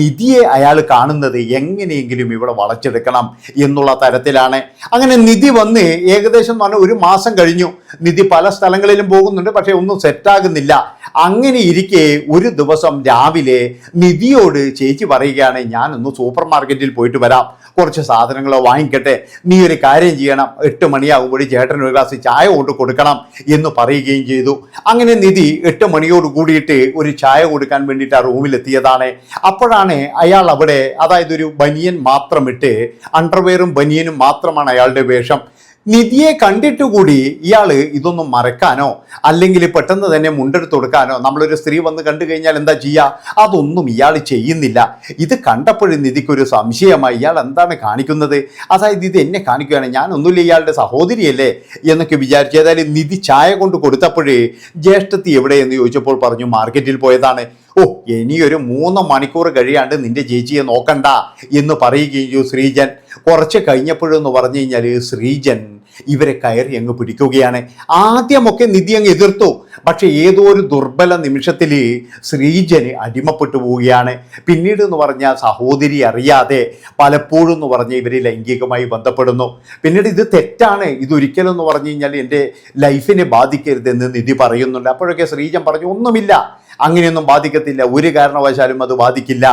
S1: നിധിയെ അയാൾ കാണുന്നത് എങ്ങനെയെങ്കിലും ഇവിടെ വളച്ചെടുക്കണം എന്നുള്ള തരത്തിലാണ്. അങ്ങനെ നിധി വന്ന് ഏകദേശം എന്ന് പറഞ്ഞാൽ ഒരു മാസം കഴിഞ്ഞു. നിധി പല സ്ഥലങ്ങളിലും പോകുന്നുണ്ട് പക്ഷേ ഒന്നും സെറ്റാകുന്നില്ല അങ്ങനെ ഇരിക്കെ ഒരു ദിവസം രാവിലെ നിധിയോട് ചേച്ചി പറയുകയാണ് ഞാനൊന്ന് സൂപ്പർ മാർക്കറ്റിൽ പോയിട്ട് വരാം. കുറച്ച് സാധനങ്ങളോ വാങ്ങിക്കട്ടെ. നീ ഒരു കാര്യം ചെയ്യണം. എട്ട് മണിയാകുമ്പോൾ ചേട്ടൻ ഒരു ഗ്ലാസ് ചായ കൊണ്ട് കൊടുക്കണം എന്ന് പറയുകയും ചെയ്തു. അങ്ങനെ നിധി എട്ട് മണിയോട് കൂടിയിട്ട് ഒരു ചായ കൊടുക്കാൻ വേണ്ടിയിട്ട് ആ റൂമിലെത്തിയതാണ്. അപ്പോഴാണ് അയാൾ അവിടെ അതായത് ഒരു ബനിയൻ മാത്രമിട്ട് അണ്ടർവെയറും ബനിയനും മാത്രമാണ് അയാളുടെ വേഷം. നിധിയെ കണ്ടിട്ടുകൂടി ഇയാൾ ഇതൊന്നും മറക്കാനോ അല്ലെങ്കിൽ പെട്ടെന്ന് തന്നെ മുണ്ടെടുത്ത് കൊടുക്കാനോ നമ്മളൊരു സ്ത്രീ വന്ന് കണ്ടു കഴിഞ്ഞാൽ എന്താ ചെയ്യുക അതൊന്നും ഇയാൾ ചെയ്യുന്നില്ല. ഇത് കണ്ടപ്പോഴും നിധിക്കൊരു സംശയമായി ഇയാൾ എന്താണ് കാണിക്കുന്നത്? അതായത് ഇത് എന്നെ കാണിക്കുകയാണ്. ഞാനൊന്നുമില്ല ഇയാളുടെ സഹോദരിയല്ലേ? എന്നൊക്കെ വിചാരിച്ചു ഏതായാലും നിധി ചായ കൊണ്ട് കൊടുത്തപ്പോഴേ ജ്യേഷ്ഠത്തി എവിടെയെന്ന് ചോദിച്ചപ്പോൾ പറഞ്ഞു മാർക്കറ്റിൽ പോയതാണ്. ഓ ഇനിയൊരു മൂന്ന് മണിക്കൂർ കഴിയാണ്ട് നിന്റെ ചേച്ചിയെ നോക്കണ്ട എന്ന് പറയുകയും ചെയ്തു ശ്രീജൻ. കുറച്ച് കഴിഞ്ഞപ്പോഴെന്ന് പറഞ്ഞു കഴിഞ്ഞാൽ ശ്രീജൻ ഇവരെ കയറി അങ്ങ് പിടിക്കുകയാണ്. ആദ്യമൊക്കെ നിധി അങ്ങ് എതിർത്തു. പക്ഷേ ഏതോ ഒരു ദുർബല നിമിഷത്തിൽ ശ്രീജന് അടിമപ്പെട്ടു പോവുകയാണ്. പിന്നീട് എന്ന് പറഞ്ഞാൽ സഹോദരി അറിയാതെ പലപ്പോഴും എന്ന് പറഞ്ഞ് ഇവർ ലൈംഗികമായി ബന്ധപ്പെടുന്നു. പിന്നീട് ഇത് തെറ്റാണ്. ഇതൊരിക്കലും എന്ന് പറഞ്ഞു കഴിഞ്ഞാൽ എന്റെ ലൈഫിനെ ബാധിക്കരുതെന്ന് നിധി പറയുന്നുണ്ട്. അപ്പോഴൊക്കെ ശ്രീജൻ പറഞ്ഞു ഒന്നുമില്ല. അങ്ങനെയൊന്നും ബാധിക്കത്തില്ല. ഒരു കാരണവശാലും അത് ബാധിക്കില്ല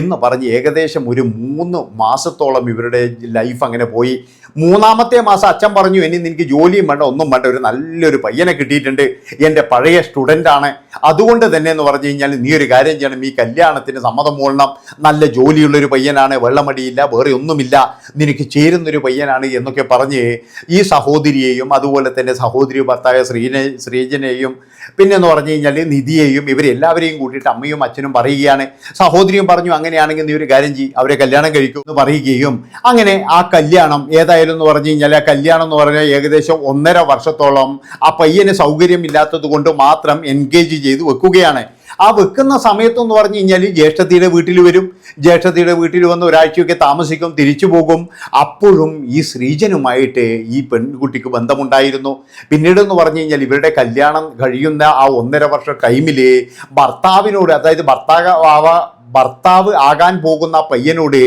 S1: എന്ന് പറഞ്ഞ് ഏകദേശം ഒരു മൂന്ന് മാസത്തോളം ഇവരുടെ ലൈഫ് അങ്ങനെ പോയി. മൂന്നാമത്തെ മാസം അച്ഛൻ പറഞ്ഞു ഇനി നിനക്ക് ജോലിയും വേണ്ട ഒന്നും വേണ്ട. ഒരു നല്ലൊരു പയ്യനെ കിട്ടിയിട്ടുണ്ട്. എന്റെ പഴയ സ്റ്റുഡന്റാണ് അതുകൊണ്ട് തന്നെ എന്ന് പറഞ്ഞു കഴിഞ്ഞാൽ നീ ഒരു കാര്യം ചെയ്യണം. ഈ കല്യാണത്തിന് സമ്മതം മൂളണം നല്ല ജോലിയുള്ളൊരു പയ്യനാണ്. വെള്ളമടിയില്ല വേറെ ഒന്നുമില്ല. നിനക്ക് ചേരുന്നൊരു പയ്യനാണ് എന്നൊക്കെ പറഞ്ഞ് ഈ സഹോദരിയെയും അതുപോലെ തന്നെ സഹോദരി ഭർത്താവ് ശ്രീനെ ശ്രീജനെയും പിന്നെ എന്ന് പറഞ്ഞു കഴിഞ്ഞാൽ നിധിയെയും ഇവരെല്ലാവരെയും കൂട്ടിയിട്ട് അമ്മയും അച്ഛനും പറയുകയാണ്. സഹോദരിയും പറഞ്ഞു അങ്ങനെയാണെങ്കിൽ നീ ഒരു കാര്യം ചെയ്യും അവരെ കല്യാണം കഴിക്കും എന്ന് പറയുകയും അങ്ങനെ ആ കല്യാണം ഏതായാലും എന്ന് പറഞ്ഞു കഴിഞ്ഞാൽ ആ കല്യാണം എന്ന് പറഞ്ഞാൽ ഏകദേശം ഒന്നര വർഷത്തോളം ആ പയ്യന് സൗകര്യമില്ലാത്തത് കൊണ്ട് മാത്രം എൻഗേജ് ചെയ്ത് വെക്കുകയാണ്. ആ വെക്കുന്ന സമയത്തെന്ന് പറഞ്ഞു കഴിഞ്ഞാൽ ജ്യേഷ്ഠത്തിയുടെ വീട്ടിൽ വരും. ജ്യേഷ്ഠത്തിയുടെ വീട്ടിൽ വന്ന് ഒരാഴ്ചയൊക്കെ താമസിക്കും തിരിച്ചു പോകും. അപ്പോഴും ഈ ശ്രീജനുമായിട്ട് ഈ പെൺകുട്ടിക്ക് ബന്ധമുണ്ടായിരുന്നു. പിന്നീട് എന്ന് പറഞ്ഞു കഴിഞ്ഞാൽ ഇവരുടെ കല്യാണം കഴിയുന്ന ആ ഒന്നര വർഷ ടൈമിൽ ഭർത്താവിനോട് അതായത് ഭർത്താവ് ഭർത്താവ് ആകാൻ പോകുന്ന പയ്യനോട്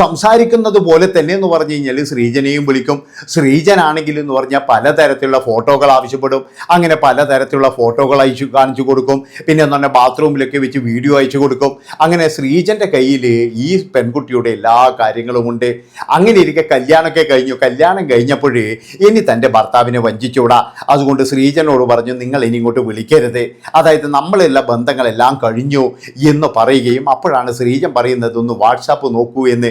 S1: സംസാരിക്കുന്നത് പോലെ തന്നെ എന്ന് പറഞ്ഞു കഴിഞ്ഞാൽ ശ്രീജനെയും വിളിക്കും. ശ്രീജനാണെങ്കിൽ എന്ന് പറഞ്ഞാൽ പലതരത്തിലുള്ള ഫോട്ടോകൾ ആവശ്യപ്പെടും. അങ്ങനെ പലതരത്തിലുള്ള ഫോട്ടോകൾ അയച്ചു കാണിച്ചു കൊടുക്കും. പിന്നെ എന്ന് പറഞ്ഞാൽ ബാത്റൂമിലൊക്കെ വെച്ച് വീഡിയോ അയച്ചു കൊടുക്കും. അങ്ങനെ ശ്രീജന്റെ കയ്യിൽ ഈ പെൺകുട്ടിയുടെ എല്ലാ കാര്യങ്ങളും ഉണ്ട്. അങ്ങനെ ഇരിക്കെ കല്യാണമൊക്കെ കഴിഞ്ഞു. കല്യാണം കഴിഞ്ഞപ്പോഴേ ഇനി തന്റെ ഭർത്താവിനെ വഞ്ചിച്ചൂടാ. അതുകൊണ്ട് ശ്രീജനോട് പറഞ്ഞു നിങ്ങൾ ഇനി ഇങ്ങോട്ട് വിളിക്കരുത്. അതായത് നമ്മളെല്ലാം ബന്ധങ്ങളെല്ലാം കഴിഞ്ഞു എന്ന് പറയുകയും അപ്പോഴാണ് ശ്രീജം പറയുന്നത് ഒന്ന് വാട്സാപ്പ് നോക്കൂ എന്ന്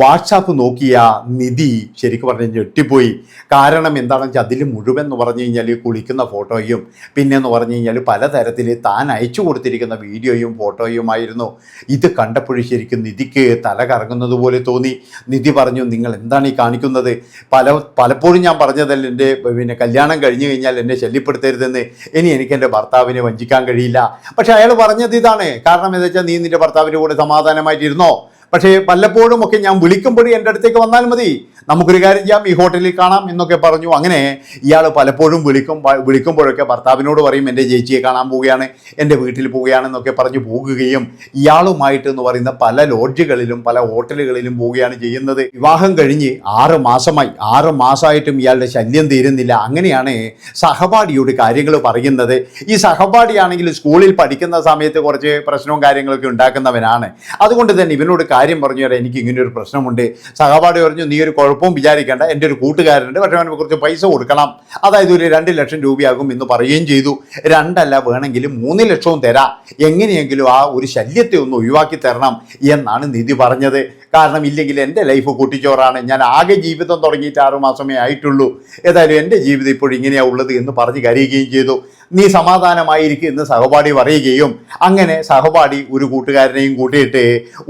S1: വാട്സാപ്പ് നോക്കിയ നിധി ശരിക്കും പറഞ്ഞു പറഞ്ഞ് ഞെട്ടിപ്പോയി. കാരണം എന്താണെന്ന് വെച്ചാൽ അതിൽ മുഴുവൻ എന്ന് പറഞ്ഞു കഴിഞ്ഞാൽ കുളിക്കുന്ന ഫോട്ടോയും പിന്നെ എന്ന് പറഞ്ഞു കഴിഞ്ഞാൽ പലതരത്തിൽ താൻ അയച്ചു കൊടുത്തിരിക്കുന്ന വീഡിയോയും ഫോട്ടോയുമായിരുന്നു. ഇത് കണ്ടപ്പോഴും ശരിക്കും നിധിക്ക് തല കറങ്ങുന്നത് പോലെ തോന്നി. നിധി പറഞ്ഞു നിങ്ങൾ എന്താണ് ഈ കാണിക്കുന്നത്? പല പലപ്പോഴും ഞാൻ പറഞ്ഞതല്ല എന്റെ പിന്നെ കല്യാണം കഴിഞ്ഞു കഴിഞ്ഞാൽ എന്നെ ശല്യപ്പെടുത്തരുതെന്ന്. ഇനി എനിക്ക് എന്റെ ഭർത്താവിനെ വഞ്ചിക്കാൻ കഴിയില്ല. പക്ഷേ അയാൾ പറഞ്ഞത് ഇതാണ്. കാരണം എന്താ വെച്ചാൽ നീ നിന്റെ ഭർത്താവിന്റെ കൂടെ സമാധാനമായിട്ടിരുന്നോ? പക്ഷേ വല്ലപ്പോഴും ഒക്കെ ഞാൻ വിളിക്കുമ്പോഴും എന്റെ അടുത്തേക്ക് വന്നാൽ മതി. നമുക്കൊരു കാര്യം ചെയ്യാം ഈ ഹോട്ടലിൽ കാണാം എന്നൊക്കെ പറഞ്ഞു. അങ്ങനെ ഇയാൾ പലപ്പോഴും വിളിക്കും വിളിക്കുമ്പോഴൊക്കെ ഭർത്താവിനോട് പറയും എന്റെ ചേച്ചിയെ കാണാൻ പോവുകയാണ് എന്റെ വീട്ടിൽ പോവുകയാണ് പോവുകയാണെന്നൊക്കെ പറഞ്ഞ് പോകുകയും ഇയാളുമായിട്ട് എന്ന് പറയുന്ന പല ലോഡ്ജുകളിലും പല ഹോട്ടലുകളിലും പോവുകയാണ് ചെയ്യുന്നത്. വിവാഹം കഴിഞ്ഞ് ആറ് മാസമായി. ആറ് മാസമായിട്ടും ഇയാളുടെ ശല്യം തീരുന്നില്ല. അങ്ങനെയാണ് സഹപാഠിയോട് കാര്യങ്ങൾ പറയുന്നത്. ഈ സഹപാഠിയാണെങ്കിൽ സ്കൂളിൽ പഠിക്കുന്ന സമയത്ത് കുറച്ച് പ്രശ്നവും കാര്യങ്ങളൊക്കെ ഉണ്ടാക്കുന്നവനാണ്. അതുകൊണ്ട് തന്നെ ഇവനോട് കാര്യം പറഞ്ഞു തരാം എനിക്ക് ഇങ്ങനെ ഒരു പ്രശ്നമുണ്ട്. സഹപാഠി പറഞ്ഞു നീ ഒരു കുഴപ്പവും വിചാരിക്കേണ്ട. എന്റെ ഒരു കൂട്ടുകാരനുണ്ട്. പക്ഷേ അവന് കുറച്ച് പൈസ കൊടുക്കണം. അതായത് ഒരു രണ്ട് ലക്ഷം രൂപയാകും എന്ന് പറയുകയും ചെയ്തു. രണ്ടല്ല വേണമെങ്കിൽ മൂന്ന് ലക്ഷവും തരാം. എങ്ങനെയെങ്കിലും ആ ഒരു ശല്യത്തെ ഒന്ന് ഒഴിവാക്കി തരണം എന്നാണ് നിധി പറഞ്ഞത്. കാരണം ഇല്ലെങ്കിൽ എന്റെ ലൈഫ് കൂട്ടിച്ചോറാണ് ഞാൻ ആകെ ജീവിതം തുടങ്ങിയിട്ട് ആറുമാസമേ ആയിട്ടുള്ളൂ. ഏതായാലും എന്റെ ജീവിതം ഇപ്പോൾ ഇങ്ങനെയാണ് ഉള്ളത് എന്ന് പറഞ്ഞ് കരയുകയും ചെയ്തു. നീ സമാധാനമായിരിക്കും എന്ന് സഹപാഠി പറയുകയും അങ്ങനെ സഹപാഠി ഒരു കൂട്ടുകാരനെയും കൂട്ടിയിട്ട്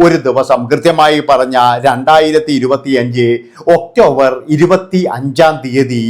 S1: ഒരു ദിവസം കൃത്യമായി പറഞ്ഞ രണ്ടായിരത്തി ഇരുപത്തി അഞ്ച് ഒക്ടോബർ ഇരുപത്തി അഞ്ചാം തീയതി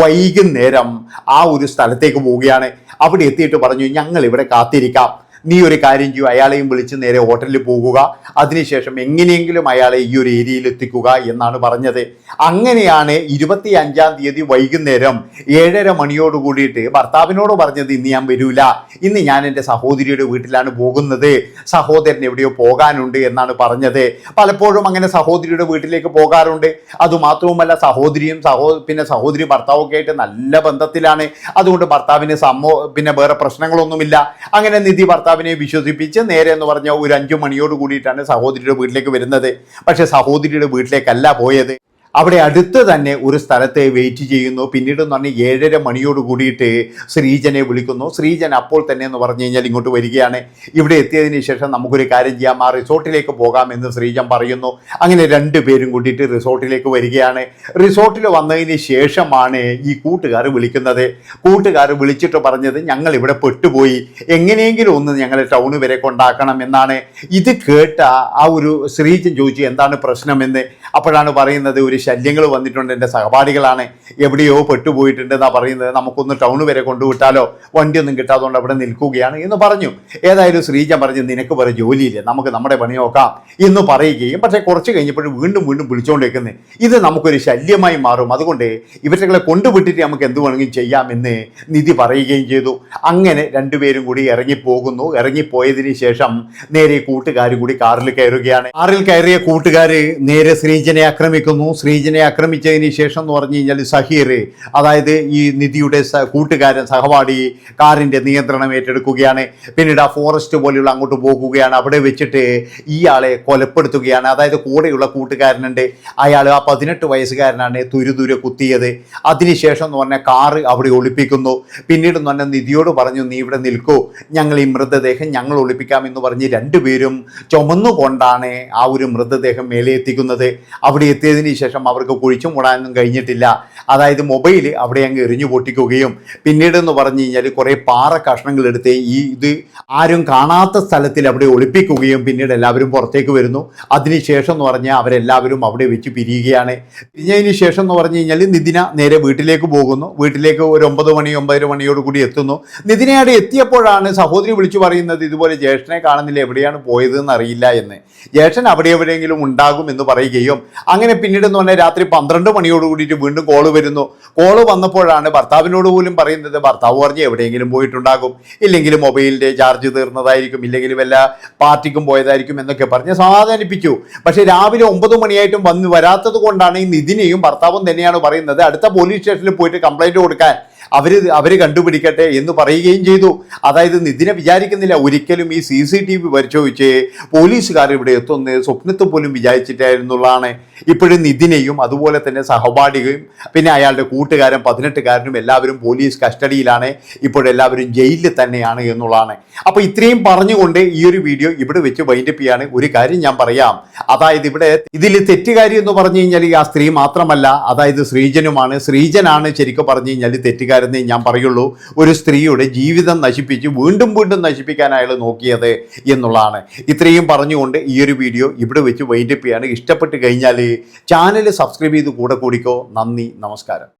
S1: വൈകുന്നേരം ആ ഒരു സ്ഥലത്തേക്ക് പോവുകയാണ്. അവിടെ എത്തിയിട്ട് പറഞ്ഞു ഞങ്ങൾ ഇവിടെ കാത്തിരിക്കാം. നീ ഒരു കാര്യം ചെയ്യൂ. അയാളെയും വിളിച്ച് നേരെ ഹോട്ടലിൽ പോകുക. അതിനുശേഷം എങ്ങനെയെങ്കിലും അയാളെ ഈ ഒരു ഏരിയയിൽ എത്തിക്കുക എന്നാണ് പറഞ്ഞത്. അങ്ങനെയാണ് ഇരുപത്തി അഞ്ചാം തീയതി വൈകുന്നേരം ഏഴര മണിയോട് കൂടിയിട്ട് ഭർത്താവിനോട് പറഞ്ഞത് ഇന്ന് ഞാൻ വരൂല. ഇന്ന് ഞാൻ എന്റെ സഹോദരിയുടെ വീട്ടിലാണ് പോകുന്നത്. സഹോദരൻ എവിടെയോ പോകാനുണ്ട് എന്നാണ് പറഞ്ഞത്. പലപ്പോഴും അങ്ങനെ സഹോദരിയുടെ വീട്ടിലേക്ക് പോകാറുണ്ട്. അതുമാത്രവുമല്ല സഹോദരിയും സഹോ പിന്നെ സഹോദരി ഭർത്താവൊക്കെ ആയിട്ട് നല്ല ബന്ധത്തിലാണ്. അതുകൊണ്ട് ഭർത്താവിന് സമ്മോ പിന്നെ വേറെ പ്രശ്നങ്ങളൊന്നുമില്ല. അങ്ങനെ നിധി ഭർത്താവിനെ വിശ്വസിപ്പിച്ച് നേരെ എന്ന് പറഞ്ഞ ഒരു അഞ്ചു മണിയോട് കൂടിയിട്ടാണ് സഹോദരിയുടെ വീട്ടിലേക്ക് വരുന്നത്. പക്ഷേ സഹോദരിയുടെ വീട്ടിലേക്കല്ല പോയത്. അവിടെ അടുത്ത് തന്നെ ഒരു സ്ഥലത്തെ വെയിറ്റ് ചെയ്യുന്നു. പിന്നീട് എന്ന് പറഞ്ഞാൽ ഏഴര മണിയോട് കൂടിയിട്ട് ശ്രീജനെ വിളിക്കുന്നു. ശ്രീജൻ അപ്പോൾ തന്നെ എന്ന് പറഞ്ഞു കഴിഞ്ഞാൽ ഇങ്ങോട്ട് വരികയാണ്. ഇവിടെ എത്തിയതിന് ശേഷം നമുക്കൊരു കാര്യം ചെയ്യാം. ആ റിസോർട്ടിലേക്ക് പോകാമെന്ന് ശ്രീജൻ പറയുന്നു. അങ്ങനെ രണ്ടു പേരും കൂട്ടിയിട്ട് റിസോർട്ടിലേക്ക് വരികയാണ്. റിസോർട്ടിൽ വന്നതിന് ശേഷമാണ് ഈ കൂട്ടുകാർ വിളിക്കുന്നത്. കൂട്ടുകാർ വിളിച്ചിട്ട് പറഞ്ഞത് ഞങ്ങൾ ഇവിടെ പെട്ടുപോയി. എങ്ങനെയെങ്കിലും ഒന്ന് ഞങ്ങൾ ടൗണ് വരെ കൊണ്ടാക്കണം എന്നാണ്. ഇത് കേട്ട ആ ഒരു ശ്രീജൻ ചോദിച്ചു എന്താണ് പ്രശ്നമെന്ന്? അപ്പോഴാണ് പറയുന്നത് ഒരു ശല്യങ്ങൾ വന്നിട്ടുണ്ട്. എന്റെ സഹപാഠികളാണ് എവിടെയോ പെട്ടുപോയിട്ടുണ്ട് എന്നാണ് പറയുന്നത്. നമുക്കൊന്ന് ടൗൺ വരെ കൊണ്ടുവിട്ടാലോ? വണ്ടിയൊന്നും കിട്ടാത്തതുകൊണ്ട് അവിടെ നിൽക്കുകയാണ് എന്ന് പറഞ്ഞു. ഏതായാലും ശ്രീജ പറഞ്ഞു നിനക്ക് വേറെ ജോലിയില്ല? നമുക്ക് നമ്മുടെ പണി നോക്കാം. എന്ന് പറയുകയും പക്ഷേ കുറച്ച് കഴിഞ്ഞപ്പോഴും വീണ്ടും വീണ്ടും വിളിച്ചുകൊണ്ടിരിക്കുന്നത് ഇത് നമുക്കൊരു ശല്യമായി മാറും. അതുകൊണ്ട് ഇവറ്റകളെ കൊണ്ടുവിട്ടിട്ട് നമുക്ക് എന്ത് വേണമെങ്കിലും ചെയ്യാമെന്ന് നിധി പറയുകയും ചെയ്തു. അങ്ങനെ രണ്ടുപേരും കൂടി ഇറങ്ങിപ്പോകുന്നു. ഇറങ്ങിപ്പോയതിന് ശേഷം നേരെ കൂട്ടുകാരും കൂടി കാറിൽ കയറുകയാണ്. കാറിൽ കയറിയ കൂട്ടുകാർ നേരെ ശ്രീജനെ ആക്രമിക്കുന്നു. ശ്രീജനെ ആക്രമിച്ചതിന് ശേഷം എന്ന് പറഞ്ഞു കഴിഞ്ഞാൽ സഹീർ അതായത് ഈ നിധിയുടെ കൂട്ടുകാരൻ സഹപാഠി കാറിന്റെ നിയന്ത്രണം ഏറ്റെടുക്കുകയാണ്. പിന്നീട് ആ ഫോറസ്റ്റ് പോലെയുള്ള അങ്ങോട്ട് പോകുകയാണ്. അവിടെ വെച്ചിട്ട് ഇയാളെ കൊലപ്പെടുത്തുകയാണ്. അതായത് കൂടെയുള്ള കൂട്ടുകാരനുണ്ട്. അയാൾ ആ പതിനെട്ട് വയസ്സുകാരനാണ് തുരുതുരെ കുത്തിയത്. അതിനുശേഷം എന്ന് പറഞ്ഞാൽ കാറ് അവിടെ ഒളിപ്പിക്കുന്നു. പിന്നീട് എന്ന് പറഞ്ഞാൽ നിധിയോട് പറഞ്ഞു നീ ഇവിടെ നിൽക്കൂ. ഞങ്ങൾ ഈ മൃതദേഹം ഞങ്ങൾ ഒളിപ്പിക്കാം എന്ന് പറഞ്ഞ് രണ്ടുപേരും ചുമന്നുകൊണ്ടാണ് ആ ഒരു മൃതദേഹം മേലെ എത്തിക്കുന്നത് അവിടെ എത്തിയതിന് ശേഷം അവർക്ക് കുഴിച്ചു മൂടാനൊന്നും കഴിഞ്ഞിട്ടില്ല. അതായത് മൊബൈൽ അവിടെ അങ്ങ് എറിഞ്ഞു പൊട്ടിക്കുകയും പിന്നീട് എന്ന് പറഞ്ഞു കഴിഞ്ഞാൽ കുറേ പാറ കഷ്ണങ്ങൾ എടുത്ത് ഈ ഇത് ആരും കാണാത്ത സ്ഥലത്തിൽ അവിടെ ഒളിപ്പിക്കുകയും പിന്നീട് എല്ലാവരും പുറത്തേക്ക് വരുന്നു. അതിനുശേഷം എന്ന് പറഞ്ഞാൽ അവരെല്ലാവരും അവിടെ വെച്ച് പിരിയുകയാണ്. പിരിഞ്ഞതിന് ശേഷം എന്ന് പറഞ്ഞു കഴിഞ്ഞാൽ നിതിന നേരെ വീട്ടിലേക്ക് പോകുന്നു. വീട്ടിലേക്ക് ഒരു ഒമ്പത് മണി ഒമ്പതര മണിയോട് കൂടി എത്തുന്നു. നിതിനെ അവിടെ എത്തിയപ്പോഴാണ് സഹോദരി വിളിച്ചു പറയുന്നത് ഇതുപോലെ ജ്യേഷ്ഠനെ കാണുന്നില്ല എവിടെയാണ് പോയതെന്ന് അറിയില്ല എന്ന്. ജ്യേഷ്ഠൻ അവിടെ എവിടെയെങ്കിലും ഉണ്ടാകും എന്ന് പറയുകയും അങ്ങനെ പിന്നീട് എന്ന് പറഞ്ഞാൽ രാത്രി പന്ത്രണ്ട് മണിയോട് കൂടിയിട്ട് വീണ്ടും കോൾ വരുന്നു. കോൾ വന്നപ്പോഴാണ് ഭർത്താവിനോട് പോലും പറയുന്നത് ഭർത്താവ് പറഞ്ഞ് എവിടെയെങ്കിലും പോയിട്ടുണ്ടാകും. ഇല്ലെങ്കിൽ മൊബൈലിന്റെ ചാർജ് തീർന്നതായിരിക്കും ഇല്ലെങ്കിൽ വല്ല പാർട്ടിക്കും പോയതായിരിക്കും എന്നൊക്കെ പറഞ്ഞ് സമാധാനിപ്പിച്ചു. പക്ഷേ രാവിലെ ഒമ്പത് മണിയായിട്ടും വന്ന് വരാത്തത് കൊണ്ടാണ് ഈ നിതിനെയും ഭർത്താവും തന്നെയാണ് പറയുന്നത്. അടുത്ത പോലീസ് സ്റ്റേഷനിൽ പോയിട്ട് കംപ്ലൈന്റ് കൊടുക്കാൻ അവർ അവർ കണ്ടുപിടിക്കട്ടെ എന്ന് പറയുകയും ചെയ്തു. അതായത് നിതിനെ വിചാരിക്കുന്നില്ല. ഒരിക്കലും ഈ സി സി ടി വി പരിശോധിച്ച് പോലീസുകാർ ഇവിടെ എത്തുന്നത് സ്വപ്നത്തിൽ പോലും വിചാരിച്ചിട്ടായിരുന്നുള്ളതാണ്. ഇപ്പോഴും നിതിനെയും അതുപോലെ തന്നെ സഹപാഠികയും പിന്നെ അയാളുടെ കൂട്ടുകാരൻ പതിനെട്ടുകാരനും എല്ലാവരും പോലീസ് കസ്റ്റഡിയിലാണ്. ഇപ്പോഴെല്ലാവരും ജയിലിൽ തന്നെയാണ് എന്നുള്ളതാണ്. അപ്പോൾ ഇത്രയും പറഞ്ഞുകൊണ്ട് ഈ ഒരു വീഡിയോ ഇവിടെ വെച്ച് വൈൻഡപ്പ് ചെയ്യാണ്. ഒരു കാര്യം ഞാൻ പറയാം. അതായത് ഇവിടെ ഇതിൽ തെറ്റുകാരി എന്ന് പറഞ്ഞു കഴിഞ്ഞാൽ ആ സ്ത്രീ മാത്രമല്ല. അതായത് ശ്രീജനുമാണ്. ശ്രീജനാണ് ശരിക്കും പറഞ്ഞു കഴിഞ്ഞാൽ തെറ്റുകാരെന്നേ ഞാൻ പറയുള്ളൂ. ഒരു സ്ത്രീയുടെ ജീവിതം നശിപ്പിച്ച് വീണ്ടും വീണ്ടും നശിപ്പിക്കാൻ അയാൾ നോക്കിയത് എന്നുള്ളതാണ്. ഇത്രയും പറഞ്ഞുകൊണ്ട് ഈ ഒരു വീഡിയോ ഇവിടെ വെച്ച് വൈൻഡപ്പ് ചെയ്യാണ്. ഇഷ്ടപ്പെട്ട് കഴിഞ്ഞാൽ ചാനൽ സബ്സ്ക്രൈബ് ചെയ്ത് കൂടെ കൂടിക്കോ. നന്ദി നമസ്കാരം.